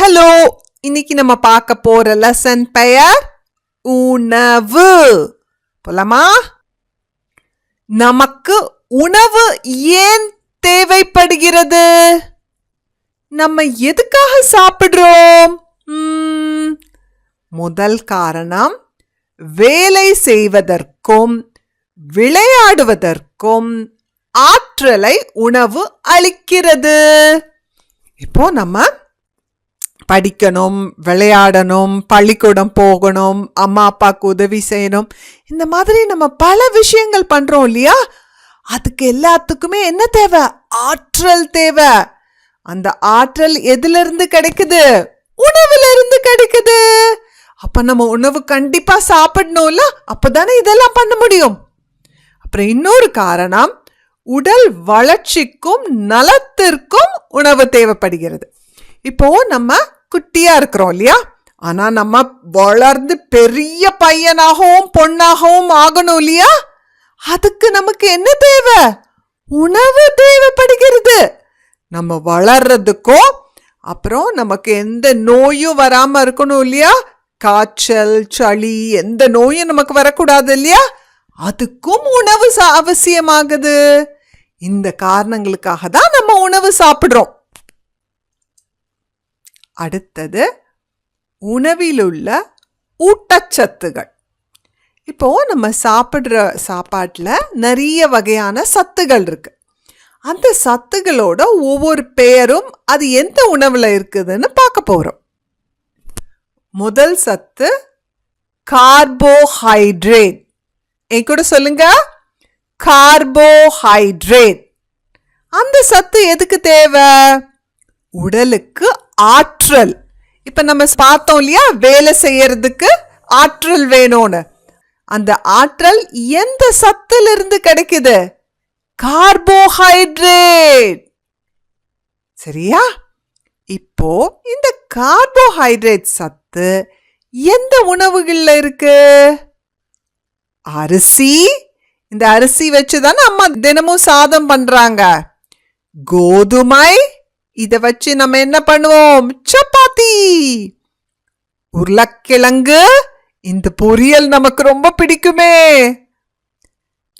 Hello இன்னைக்கு நம்ம பார்க்க போற லெசன் பெயர் உணவு. போலாமா? நமக்கு உணவு ஏன் தேவைப்படுகிறது? நம்ம எதுக்காக சாப்பிடுறோம்? ம், முதல் காரணம் வேலை செய்வதற்கும் விளையாடுவதற்கும் ஆற்றலை உணவு அளிக்கிறது. இப்போ நம்ம படிக்கணும் விளையாடணும் பள்ளிக்கூடம் போகணும் அம்மா அப்பாவுக்கு உதவி செய்யணும். இந்த மாதிரி நம்ம பல விஷயங்கள் பண்ணுறோம் இல்லையா? அதுக்கு எல்லாத்துக்குமே என்ன தேவை? ஆற்றல் தேவை. அந்த ஆற்றல் எதிலிருந்து கிடைக்குது? உணவுலேருந்து கிடைக்குது. அப்போ நம்ம உணவு கண்டிப்பாக சாப்பிடணும்ல? அப்பதானே இதெல்லாம் பண்ண முடியும். அப்புறம் இன்னொரு காரணம் உடல் வளர்ச்சிக்கும் நலத்திற்கும் உணவு தேவைப்படுகிறது. இப்போ நம்ம குட்டியா இருக்கிறோம் இல்லையா? ஆனா நம்ம வளர்ந்து பெரிய பையனாகவும் பொண்ணாகவும் ஆகணும் இல்லையா? அதுக்கு நமக்கு என்ன தேவை? உணவு தேவைப்படுகிறது. நம்ம வளர்றதுக்கும் அப்புறம் நமக்கு எந்த நோயும் வராம இருக்கணும் இல்லையா? காய்ச்சல் சளி எந்த நோயும் நமக்கு வரக்கூடாது இல்லையா? அதுக்கும் உணவு அவசியமாகுது. இந்த காரணங்களுக்காக தான் நம்ம உணவு சாப்பிடுறோம். அடுத்தது உணவிலுள்ள ஊட்டச்சத்துகள். இப்போ நம்ம சாப்பிட்ற சாப்பாட்டில் நிறைய வகையான சத்துகள் இருக்கு. அந்த சத்துகளோட ஒவ்வொரு பெயரும் அது எந்த உணவில் இருக்குதுன்னு பார்க்க போகிறோம் முதல் சத்து கார்போஹைட்ரேட். என் கூட சொல்லுங்க. கார்போஹைட்ரேட். அந்த சத்து எதுக்கு தேவை? உடலுக்கு ஆற்றல். இப்ப நம்ம பார்த்தோம் இல்லையா? வேலை செய்யறதுக்கு ஆற்றல் வேணும்னு. அந்த ஆற்றல் எந்த சத்துல இருந்து கிடைக்குது? கார்போஹைட்ரேட். சரியா? இப்போ இந்த கார்போஹைட்ரேட் சத்து எந்த உணவுகள்ல இருக்கு? அரிசி. இந்த அரிசி வச்சு தானே அம்மா தினமும் சாதம் பண்றாங்க. கோதுமை இதை வச்சு நம்ம என்ன பண்ணுவோம்? சப்பாத்தி! உருளைக்கிழங்கு! இந்த பொரியல் நமக்கு ரொம்ப பிடிக்குமே!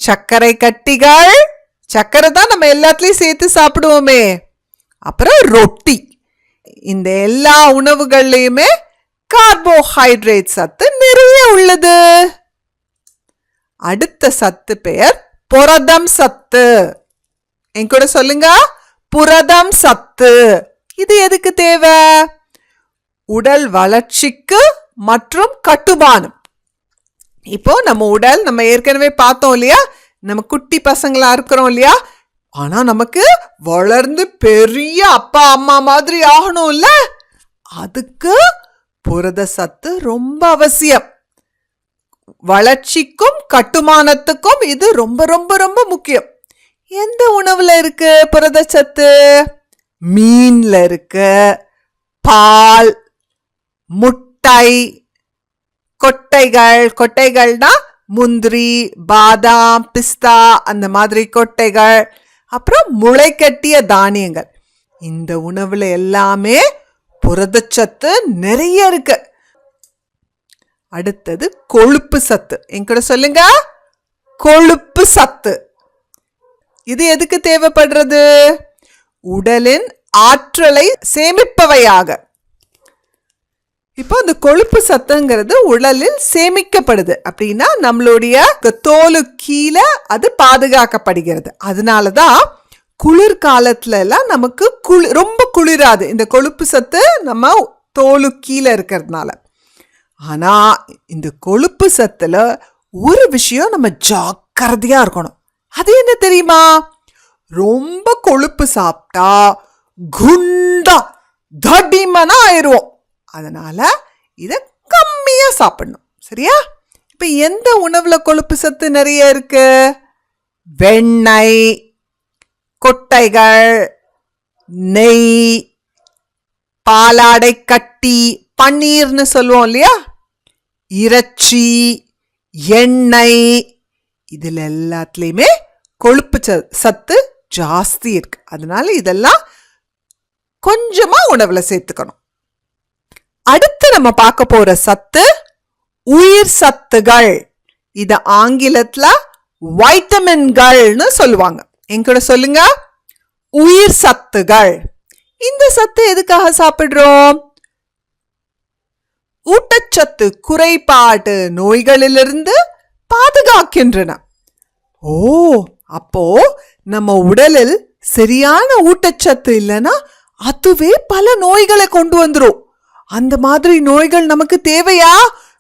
சர்க்கரை கட்டிகள்! சர்க்கரை தான் நம்ம எல்லாத்துலேயும் சேர்த்து சாப்பிடுவோமே! அப்புறம் ரொட்டி! இந்த எல்லா உணவுகள்லையுமே கார்போஹைட்ரேட் சத்து நிறைய உள்ளது! அடுத்த சத்து பெயர் புரதம் சத்து! என் கூட சொல்லுங்க! புரதம் சத்து. இது எதுக்கு தேவை? உடல் வளர்ச்சிக்கு மற்றும் கட்டுமானம். இப்போ நம்ம உடல் நம்ம ஏற்கனவே பார்த்தோம் இல்லையா? நம்ம குட்டி பசங்களா இருக்கிறோம் இல்லையா? ஆனா நமக்கு வளர்ந்து பெரிய அப்பா அம்மா மாதிரி ஆகணும்ல? அதுக்கு புரத சத்து ரொம்ப அவசியம். வளர்ச்சிக்கும் கட்டுமானத்துக்கும் இது ரொம்ப ரொம்ப ரொம்ப முக்கியம். எந்த உணவுல இருக்கு புரதச்சத்து? மீன்ல இருக்கு பால் முட்டை கொட்டைகள். கொட்டைகள்னா முந்திரி பாதாம் பிஸ்தா அந்த மாதிரி கொட்டைகள். அப்புறம் முளைக்கட்டிய தானியங்கள். இந்த உணவுல எல்லாமே புரதச்சத்து நிறைய இருக்கு. அடுத்தது கொழுப்பு சத்து. என் கூட சொல்லுங்க. கொழுப்பு சத்து. இது எதுக்கு தேவைப்படுறது? உடலின் ஆற்றலை சேமிப்பவையாக. இப்போ இந்த கொழுப்பு சத்துங்கிறது உடலில் சேமிக்கப்படுது. அப்படின்னா நம்மளுடைய தோலு கீழே அது பாதுகாக்கப்படுகிறது. அதனால தான் குளிர்காலத்துல எல்லாம் நமக்கு குளி ரொம்ப குளிராது. இந்த கொழுப்பு சத்து நம்ம தோலு கீழே இருக்கிறதுனால. ஆனால் இந்த கொழுப்பு சத்தில் ஒரு விஷயம் நம்ம ஜாக்கிரதையாக இருக்கணும். அது என்ன தெரியுமா? ரொம்ப கொழுப்பு சாப்பிட்டா குண்டா தடிமனா ஆயிடுவோம் அதனால இதை கம்மியாக சாப்பிடணும். சரியா? இப்போ எந்த உணவில் கொழுப்பு சத்து நிறைய இருக்கு? வெண்ணெய் கொட்டைகள் நெய் பாலாடை கட்டி பன்னீர்னு சொல்லுவோம் இல்லையா? இறைச்சி எண்ணெய் இதில் எல்லாத்துலேயுமே கொழுப்பு ச- சத்து ஜாஸ்தி இருக்கு. அதனால இதெல்லாம் கொஞ்சமாக உணவில் சேர்த்துக்கணும். அடுத்து நம்ம பார்க்க போகிற சத்து உயிர் சத்துகள். இத ஆங்கிலத்தில் வைட்டமின்கள்னு சொல்லுவாங்க. என் கூட சொல்லுங்க. உயிர் சத்துகள். இந்த சத்து எதுக்காக சாப்பிடுறோம்? ஊட்டச்சத்து குறைபாடு நோய்களிலிருந்து பாதுகாக்கின்றன. ஓ அப்போ நம்ம உடலில் சரியான ஊட்டச்சத்து இல்லைன்னா அதுவே பல நோய்களை கொண்டு வந்துடும் அந்த மாதிரி நோய்கள் நமக்கு தேவையா?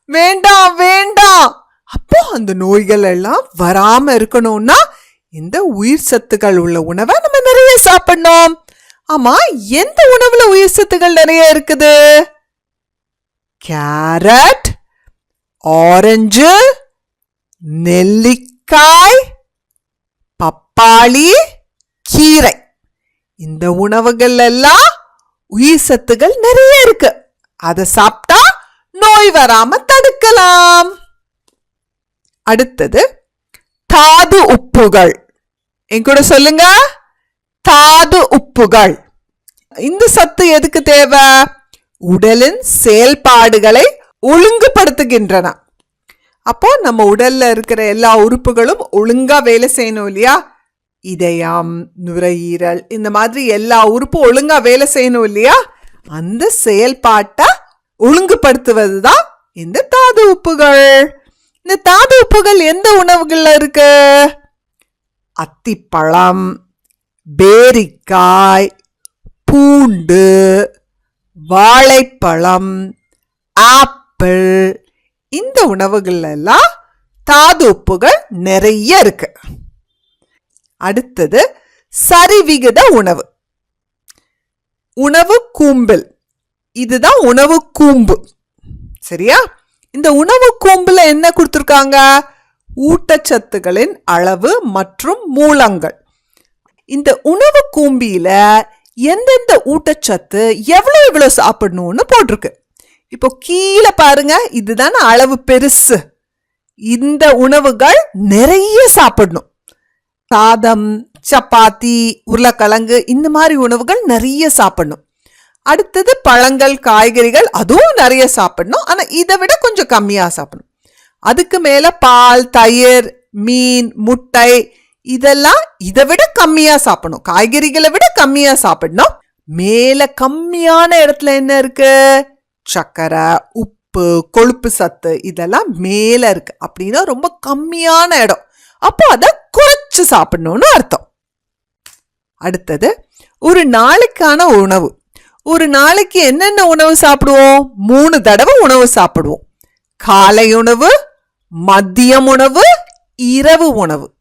வேண்டாம் வேண்டாம். அப்போ அந்த நோய்கள் எல்லாம் வராம இருக்கணும்னா இந்த உயிர் சத்துக்கள் உள்ள உணவை நம்ம நிறைய சாப்பிடணும். ஆமா எந்த உணவுல உயிர் சத்துக்கள் நிறைய இருக்குது? கேரட் ஆரஞ்சு நெல்லிக்காய் பப்பாளி கீரை. இந்த உணவுகள் எல்லாம் உயிர் சத்துகள் நிறைய இருக்கு. அதை சாப்பிட்டா நோய் வராம தடுக்கலாம். அடுத்தது தாது உப்புகள். என் கூட சொல்லுங்க. தாது உப்புகள். இந்த சத்து எதுக்கு தேவை? உடலின் செயல்பாடுகளை ஒழுங்குபடுத்துகின்றன. அப்போ நம்ம உடல்ல இருக்கிற எல்லா உறுப்புகளும் ஒழுங்கா வேலை செய்யணும் இல்லையா? இதயம் நுரையீரல் இந்த மாதிரி எல்லா உறுப்பும் ஒழுங்கா வேலை செய்யணும் இல்லையா? அந்த செயல்பாட்டை ஒழுங்குபடுத்துவது தான் இந்த தாது உப்புகள். இந்த தாது உப்புகள் எந்த உணவுகள்ல இருக்கு? அத்திப்பழம் பேரிக்காய் பூண்டு வாழைப்பழம் ஆப்பிள் இந்த உணவுகள்ல எல்லாம் தாது உப்புகள் நிறைய இருக்கு. அடுத்தது சரிவிகித உணவு. உணவு கூம்பில். இதுதான் உணவு கூம்பு. சரியா? இந்த உணவு கூம்புல என்ன கொடுத்துருக்காங்க? ஊட்டச்சத்துகளின் அளவு மற்றும் மூலங்கள். இந்த உணவு கூம்பியில எந்தெந்த ஊட்டச்சத்து எவ்வளோ எவ்வளோ சாப்பிடணும்னு போட்டிருக்கு. இப்போ கீழே பாருங்க இதுதானே அளவு பெருசு. இந்த உணவுகள் நிறைய சாப்பிடணும். சாதம் சப்பாத்தி உருளைக்கிழங்கு இந்த மாதிரி உணவுகள் நிறைய சாப்பிடணும். அடுத்தது பழங்கள் காய்கறிகள் அதுவும் நிறைய சாப்பிடணும். ஆனால் இதை விட கொஞ்சம் கம்மியாக சாப்பிடணும். அதுக்கு மேலே பால் தயிர் மீன் முட்டை இதெல்லாம் இதை விட கம்மியாக சாப்பிடணும். காய்கறிகளை விட கம்மியாக சாப்பிடணும். மேலே கம்மியான இடத்துல என்ன இருக்குது சர்க்கரை உப்பு கொழுப்பு சத்து இதெல்லாம் மேலே இருக்குது அப்படின்னா ரொம்ப கம்மியான இடம். அப்போ அதை குறைச்சி சாப்பிடணும்னு அர்த்தம். அடுத்தது ஒரு நாளைக்கான உணவு. ஒரு நாளைக்கு என்னென்ன உணவு சாப்பிடுவோம்? மூணு தடவை உணவு சாப்பிடுவோம். காலை உணவு மதியம் உணவு இரவு உணவு.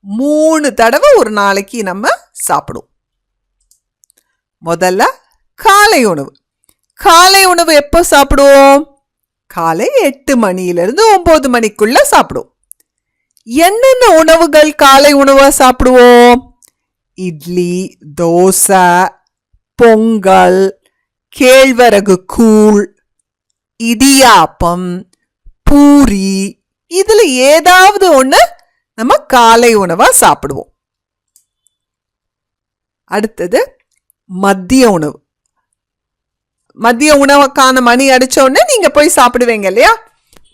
மூணு தடவை ஒரு நாளைக்கு நம்ம சாப்பிடுவோம். முதல்ல காலை உணவு. காலை உணவு எப்போ சாப்பிடுவோம்? காலை எட்டு மணியிலிருந்து ஒன்பது மணிக்குள்ள சாப்பிடுவோம். என்னென்ன உணவுகள் காலை உணவா சாப்பிடுவோம்? இட்லி தோசை பொங்கல் கேழ்வரகு கூழ் இடியாப்பம் பூரி. இதுல ஏதாவது ஒண்ணு நம்ம காலை உணவா சாப்பிடுவோம். அடுத்தது மதிய உணவு. மதிய உணவுக்கான மணி அடித்தோடனே நீங்கள் போய் சாப்பிடுவீங்க இல்லையா?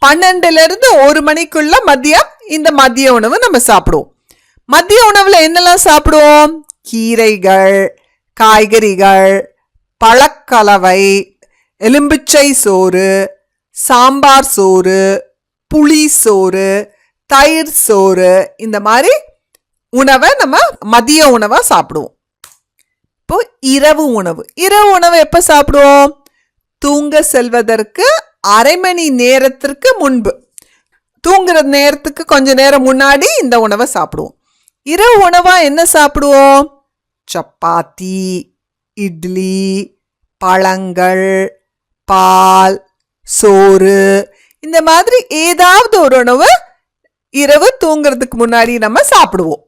பன்னெண்டுலேருந்து ஒரு மணிக்குள்ள மதியம் இந்த மதிய உணவு நம்ம சாப்பிடுவோம். மதிய உணவில் என்னெல்லாம் சாப்பிடுவோம்? கீரைகள் காய்கறிகள் பழக்கலவை எலும்பிச்சை சோறு சாம்பார் சோறு புளி சோறு தயிர் சோறு இந்த மாதிரி உணவை நம்ம மதிய உணவாக சாப்பிடுவோம். இப்போ இரவு உணவு. இரவு உணவு எப்ப சாப்பிடுவோம்? தூங்க செல்வதற்கு அரை மணி நேரத்திற்கு முன்பு. தூங்குற நேரத்துக்கு கொஞ்ச நேரம் முன்னாடி இந்த உணவை சாப்பிடுவோம். இரவு உணவா என்ன சாப்பிடுவோம்? சப்பாத்தி இட்லி பழங்கள் பால் சோறு. இந்த மாதிரி ஏதாவது ஒரு உணவு இரவு தூங்குறதுக்கு முன்னாடி நம்ம சாப்பிடுவோம்.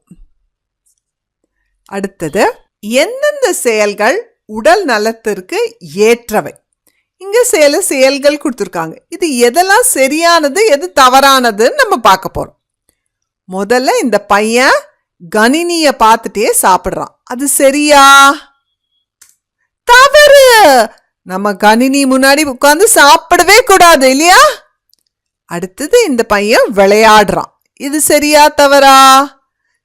அடுத்தது எந்தெந்த செயல்கள் உடல் நலத்திற்கு ஏற்றவை? இங்கே சில செயல்கள் கொடுத்துருக்காங்க. இது எதெல்லாம் சரியானது எது தவறானதுன்னு நம்ம பார்க்க போகிறோம் முதல்ல இந்த பையன் கணினியை பார்த்துட்டே சாப்பிட்றான். அது சரியா? தவறு! நம்ம கணினி முன்னாடி உட்காந்து சாப்பிடவே கூடாது இல்லையா? அடுத்தது இந்த பையன் விளையாடுறான். இது சரியா தவறா?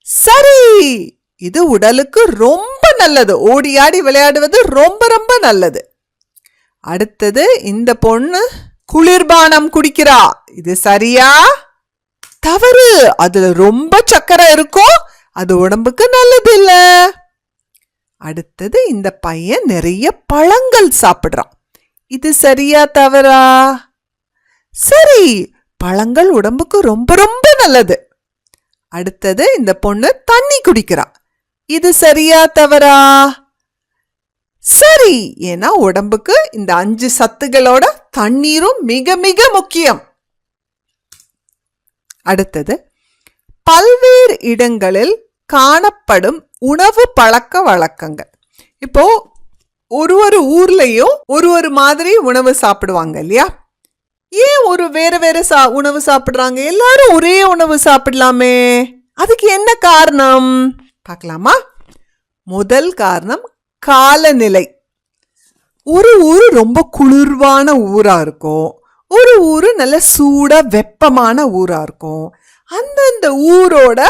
சரி! இது உடலுக்கு ரொம்ப நல்லது. ஓடி ஆடி விளையாடுவது ரொம்ப ரொம்ப நல்லது. அடுத்தது இந்த பொண்ணு குளிர்பானம் குடிக்கிறா. இது சரியா? தவறு. அதுல ரொம்ப சக்கரை இருக்கும் அது உடம்புக்கு நல்லது இல்ல அடுத்தது இந்த பையன் நிறைய பழங்கள் சாப்பிடுறான். இது சரியா தவறா? சரி பழங்கள் உடம்புக்கு ரொம்ப ரொம்ப நல்லது. அடுத்தது இந்த பொண்ணு தண்ணி குடிக்கிறா. இது சரியா தவறா? சரி. ஏன்னா உடம்புக்கு இந்த அஞ்சு சத்துகளோட தண்ணீரும் மிக மிக முக்கியம். அடுத்தது பல்வேறு இடங்களில் காணப்படும் உணவு பழக்க வழக்கங்கள். இப்போ ஒரு ஒரு ஊர்லயும் ஒரு ஒரு மாதிரி உணவு சாப்பிடுவாங்க இல்லையா? ஏன் ஒரு வேற வேற சா உணவு சாப்பிடுறாங்க? எல்லாரும் ஒரே உணவு சாப்பிடலாமே. அதுக்கு என்ன காரணம்? பார்க்கலாமா? முதல் காரணம் காலநிலை. ஒரு ஊர் ரொம்ப குளிர்வான ஊராக இருக்கும். ஒரு ஊர் நல்ல சூடாக வெப்பமான ஊராக இருக்கும். அந்தந்த ஊரோட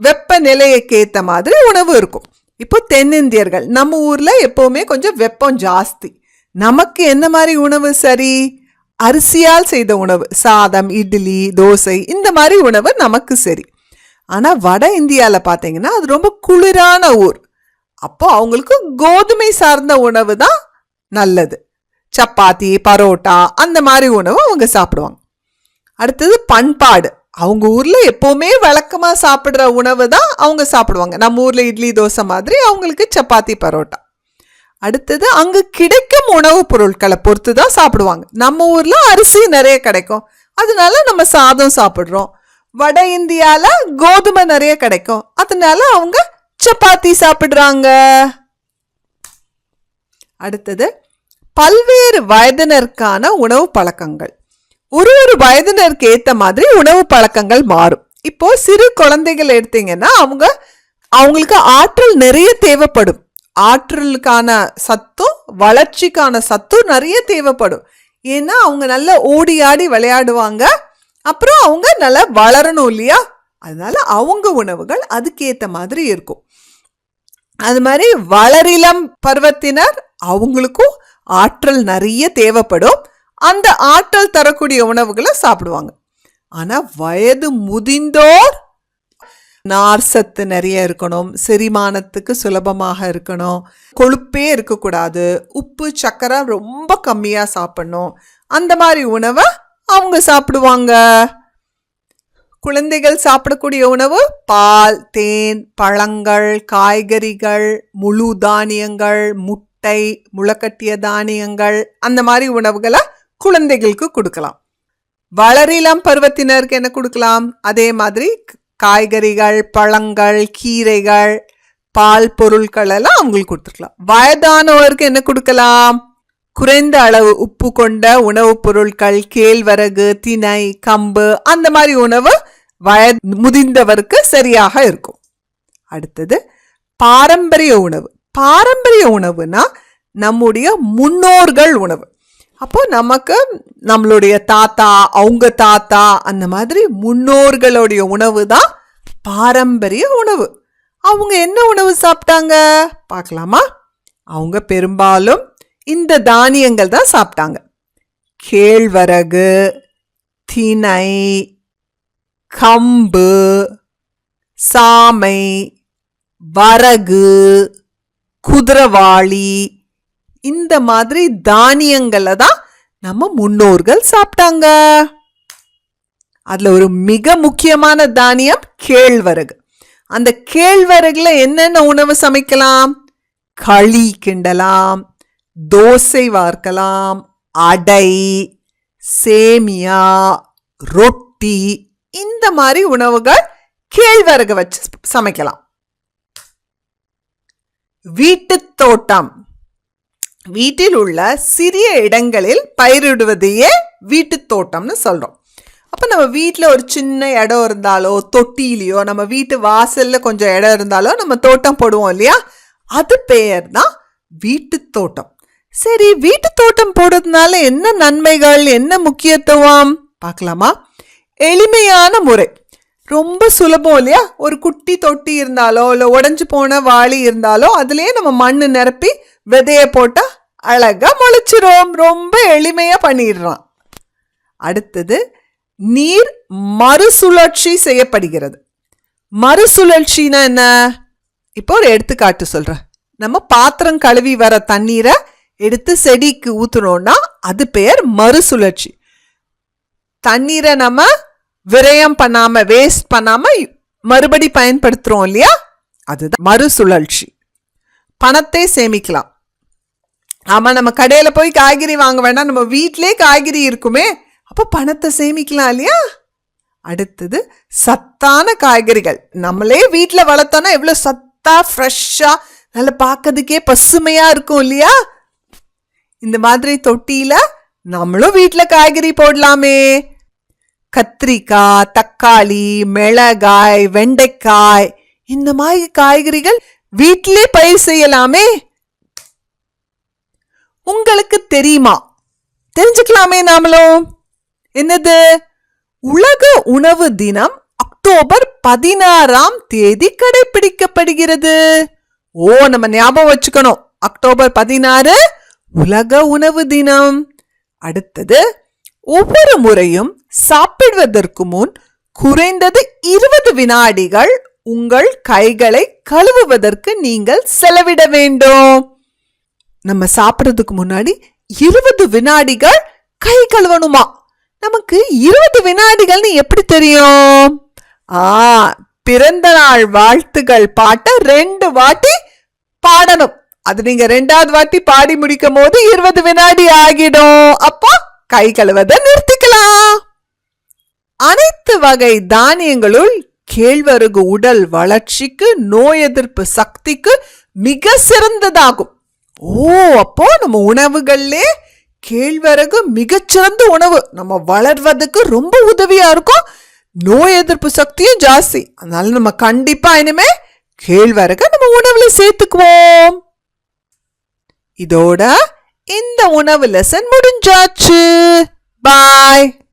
வெப்பநிலையைக்கு மாதிரி உணவு இருக்கும். இப்போ தென்னிந்தியர்கள் நம்ம ஊரில் எப்போவுமே கொஞ்சம் வெப்பம் ஜாஸ்தி. நமக்கு என்ன மாதிரி உணவு சரி? அரிசியால் செய்த உணவு சாதம் இட்லி தோசை இந்த மாதிரி உணவு நமக்கு சரி. ஆனால் வட இந்தியாவில் பார்த்தீங்கன்னா அது ரொம்ப குளிரான ஊர். அப்போ அவங்களுக்கு கோதுமை சார்ந்த உணவு தான் நல்லது. சப்பாத்தி பரோட்டா அந்த மாதிரி உணவு அவங்க சாப்பிடுவாங்க. அடுத்தது பண்பாடு. அவங்க ஊரில் எப்போவுமே வழக்கமாக சாப்பிட்ற உணவு தான் அவங்க சாப்பிடுவாங்க. நம்ம ஊரில் இட்லி தோசை மாதிரி அவங்களுக்கு சப்பாத்தி பரோட்டா. அடுத்தது அங்கே கிடைக்கும் உணவுப் பொருட்களை பொறுத்து தான் சாப்பிடுவாங்க. நம்ம ஊரில் அரிசி நிறைய கிடைக்கும். அதனால நம்ம சாதம் சாப்பிட்றோம். வட இந்தியால கோதுமை நிறைய கிடைக்கும். அதனால அவங்க சப்பாத்தி சாப்பிடுறாங்க. அடுத்தது பல்வேறு வயதினருக்கான உணவு பழக்கங்கள். ஒரு ஒரு வயதினருக்கு ஏத்த மாதிரி உணவு பழக்கங்கள் மாறும். இப்போ சிறு குழந்தைகள் எடுத்தீங்கன்னா அவங்க அவங்களுக்கு ஆற்றல் நிறைய தேவைப்படும். ஆற்றலுக்கான சத்தும் வளர்ச்சிக்கான சத்தும் நிறைய தேவைப்படும். ஏன்னா அவங்க நல்லா ஓடி ஆடி விளையாடுவாங்க. அப்புறம் அவங்க நல்லா வளரணும் இல்லையா? அதனால அவங்க உணவுகள் அதுக்கேற்ற மாதிரி இருக்கும். அது மாதிரி வளரிளம் பருவத்தினர் அவங்களுக்கும் ஆற்றல் நிறைய தேவைப்படும். அந்த ஆற்றல் தரக்கூடிய உணவுகளை சாப்பிடுவாங்க. ஆனா வயது முதிர்ந்தோர் நார் சத்து நிறைய இருக்கணும் செரிமானத்துக்கு சுலபமாக இருக்கணும் கொழுப்பே இருக்கக்கூடாது உப்பு சக்கரை ரொம்ப கம்மியாக சாப்பிடணும். அந்த மாதிரி உணவை அவங்க சாப்பிடுவாங்க. குழந்தைகள் சாப்பிடக்கூடிய உணவு பால் தேன் பழங்கள் காய்கறிகள் முழு தானியங்கள் முட்டை முளைக்கட்டிய தானியங்கள் அந்த மாதிரி உணவுகளை குழந்தைகளுக்கு கொடுக்கலாம். வளரிலாம் பருவத்தினருக்கு என்ன கொடுக்கலாம்? அதே மாதிரி காய்கறிகள் பழங்கள் கீரைகள் பால் பொருட்கள் எல்லாம் அவங்களுக்கு கொடுத்துருக்கலாம். வயதானவருக்கு என்ன கொடுக்கலாம்? குறைந்த அளவு உப்பு கொண்ட உணவுப் பொருட்கள் கேழ்வரகு திணை கம்பு அந்த மாதிரி உணவு வயது முதிர்ந்தவருக்கு சரியாக இருக்கும். அடுத்தது பாரம்பரிய உணவு. பாரம்பரிய உணவுனா நம்முடைய முன்னோர்கள் உணவு. அப்போ நமக்கு நம்மளுடைய தாத்தா அவங்க தாத்தா அந்த மாதிரி முன்னோர்களுடைய உணவு தான் பாரம்பரிய உணவு. அவங்க என்ன உணவு சாப்பிட்டாங்க? பார்க்கலாமா? அவங்க பெரும்பாலும் இந்த தானியங்கள் தான் சாப்பிட்டாங்க. கேழ்வரகு தினை கம்பு சாமை வரகு குதிரவாளி இந்த மாதிரி தானியங்களை தான் நம்ம முன்னோர்கள் சாப்பிட்டாங்க. அதில் ஒரு மிக முக்கியமான தானியம் கேழ்வரகு. அந்த கேழ்வரகுல என்னென்ன உணவு சமைக்கலாம்? களி கிண்டலாம் தோசை வார்க்கலாம் அடை சேமியா ரொட்டி இந்த மாதிரி உணவுகள் கேழ்வரகு வச்சு சமைக்கலாம். வீட்டு தோட்டம். வீட்டில் உள்ள சிறிய இடங்களில் பயிரிடுவதையே வீட்டுத் தோட்டம்னு சொல்றோம். அப்போ நம்ம வீட்டில் ஒரு சின்ன இடம் இருந்தாலோ தொட்டிலையோ நம்ம வீட்டு வாசலில் கொஞ்சம் இடம் இருந்தாலோ நம்ம தோட்டம் போடுவோம் இல்லையா? அது பெயர் தான் வீட்டுத் தோட்டம். சரி வீட்டு தோட்டம் போடுறதுனால என்ன நன்மைகள் என்ன முக்கியத்துவம்? பார்க்கலாமா? எளிமையான முறை. ரொம்ப சுலபம் இல்லையா? ஒரு குட்டி தொட்டி இருந்தாலோ இல்லை உடஞ்சி போன வாளி இருந்தாலோ அதுலேயே நம்ம மண்ணு நிரப்பி விதைய போட்டால் அழகாக முளைச்சிரும். ரொம்ப எளிமையாக பண்ணிடுறான் அடுத்தது நீர் மறுசுழற்சி செய்யப்படுகிறது. மறுசுழற்சினா என்ன? இப்போ ஒரு எடுத்துக்காட்டு சொல்கிறேன் நம்ம பாத்திரம் கழுவி வர தண்ணீரை எடுத்து செடிக்கு ஊற்றுனோன்னா அது பெயர் மறுசுழற்சி. தண்ணீரை நம்ம விரயம் பண்ணாமல் வேஸ்ட் பண்ணாமல் மறுபடி பயன்படுத்துகிறோம் இல்லையா? அதுதான் மறுசுழற்சி. பணத்தை சேமிக்கலாம். ஆமாம் நம்ம கடையில் போய் காய்கறி வாங்க வேண்டாம் நம்ம வீட்டிலே காய்கறி இருக்குமே அப்போ பணத்தை சேமிக்கலாம் இல்லையா? அடுத்தது சத்தான காய்கறிகள். நம்மளே வீட்டில் வளர்த்தோன்னா எவ்வளோ சத்தாக ஃப்ரெஷ்ஷாக நல்லா பார்க்கறதுக்கே பசுமையாக இருக்கும் இல்லையா? மாதிரி தொட்டியில நம்மளும் வீட்டில் காய்கறி போடலாமே. கத்திரிக்காய் தக்காளி மிளகாய் வெண்டைக்காய் இந்த மாதிரி காய்கறிகள் வீட்டிலே பயிர் செய்யலாமே. உங்களுக்கு தெரியுமா? தெரிஞ்சுக்கலாமே நாமளும். என்னது? உலக உணவு தினம் அக்டோபர் பதினாறாம் தேதி கடைபிடிக்கப்படுகிறது. ஓ நம்ம ஞாபகம் வச்சுக்கணும். அக்டோபர் பதினாறு உலக உணவு தினம். அடுத்தது ஒவ்வொரு முறையும் சாப்பிடுவதற்கு முன் குறைந்தது இருபது வினாடிகள் உங்கள் கைகளை கழுவுவதற்கு நீங்கள் செலவிட வேண்டும். நம்ம சாப்பிட்றதுக்கு முன்னாடி இருபது வினாடிகள் கை கழுவணுமா? நமக்கு இருபது வினாடிகள்னு எப்படி தெரியும்? ஆ பிறந்த நாள் வாழ்த்துகள் பாட்டை ரெண்டு வாட்டி பாடணும். அது நீங்க ரெண்டாவது வாட்டி பாடி முடிக்கும் போது இருபது வினாடி ஆகிடும். அப்போ கை கழுவதை நிறுத்திக்கலாம். அனைத்து வகை தானியங்களுள் கேழ்வரகு உடல் வளர்ச்சிக்கு நோய் எதிர்ப்பு சக்திக்கு மிக சிறந்ததாகும். ஓ அப்போ நம்ம உணவுகள்லே கேழ்வரகு மிகச்சிறந்த உணவு. நம்ம வளர்வதற்கு ரொம்ப உதவியா இருக்கும். நோய் எதிர்ப்பு சக்தியும் ஜாஸ்தி. அதனால நம்ம கண்டிப்பா இனிமே கேழ்வரக நம்ம உணவுல சேர்த்துக்குவோம். இதோட இந்த உணவு லெசன் முடிஞ்சாச்சு. பாய்